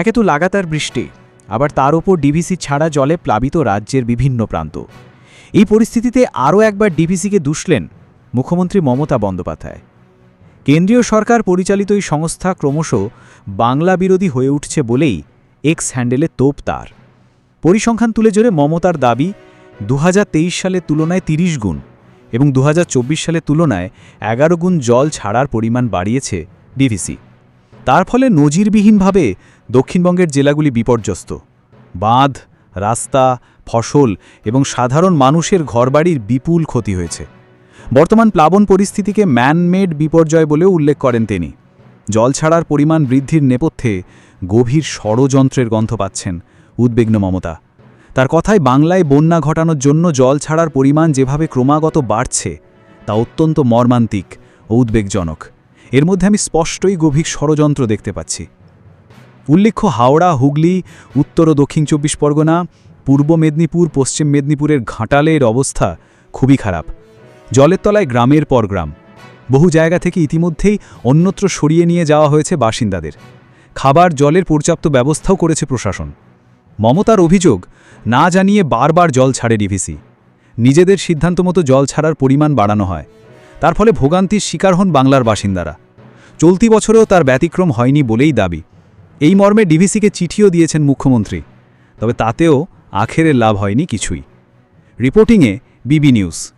একে তো লাগাতার বৃষ্টি, আবার তার ওপর ডিভিসি ছাড়া জলে প্লাবিত রাজ্যের বিভিন্ন প্রান্ত। এই পরিস্থিতিতে আরও একবার ডিভিসিকে দুষলেন মুখ্যমন্ত্রী মমতা বন্দ্যোপাধ্যায়। কেন্দ্রীয় সরকার পরিচালিত এই সংস্থা ক্রমশ বাংলা বিরোধী হয়ে উঠছে বলেই এক্স হ্যান্ডেলে তোপ তার। পরিসংখ্যান তুলে জোরে মমতার দাবি দু সালের তুলনায় ৩০ গুণ এবং দু সালের তুলনায় এগারো গুণ জল ছাড়ার পরিমাণ বাড়িয়েছে ডিভিসি। তার ফলে নজিরবিহীনভাবে দক্ষিণবঙ্গের জেলাগুলি বিপর্যস্ত। বাঁধ, রাস্তা, ফসল এবং সাধারণ মানুষের ঘরবাড়ির বিপুল ক্ষতি হয়েছে। বর্তমান প্লাবন পরিস্থিতিকে ম্যানমেড বিপর্যয় বলেও উল্লেখ করেন তিনি। জল ছাড়ার পরিমাণ বৃদ্ধির নেপথ্যে গভীর ষড়যন্ত্রের গন্ধ পাচ্ছেন উদ্বিগ্ন মমতা। তার কথায় বাংলায় বন্যা ঘটানোর জন্য জল ছাড়ার পরিমাণ যেভাবে ক্রমাগত বাড়ছে, তা অত্যন্ত মর্মান্তিক ও উদ্বেগজনক। এর মধ্যে আমি স্পষ্টই গভীর ষড়যন্ত্র দেখতে পাচ্ছি। উল্লেখ্য, হাওড়া, হুগলি, উত্তর ও দক্ষিণ চব্বিশ পরগনা, পূর্ব মেদিনীপুর, পশ্চিম মেদিনীপুরের ঘাটালের অবস্থা খুবই খারাপ। জলের তলায় গ্রামের পর গ্রাম। বহু জায়গা থেকে ইতিমধ্যেই অন্যত্র সরিয়ে নিয়ে যাওয়া হয়েছে বাসিন্দাদের। খাবার, জলের পর্যাপ্ত ব্যবস্থাও করেছে প্রশাসন। মমতার অভিযোগ, না জানিয়ে বারবার জল ছাড়ে ডিভিসি। নিজেদের সিদ্ধান্ত মতো জল ছাড়ার পরিমাণ বাড়ানো হয়। তার ফলে ভোগান্তির শিকার হন বাংলার বাসিন্দারা। চলতি বছরেও তার ব্যতিক্রম হয়নি বলেই দাবি। এই মর্মে ডিভিসিকে চিঠিও দিয়েছেন মুখ্যমন্ত্রী, তবে তাতেও আখেরের লাভ হয়নি কিছুই। রিপোর্টিংয়ে বিবি নিউজ।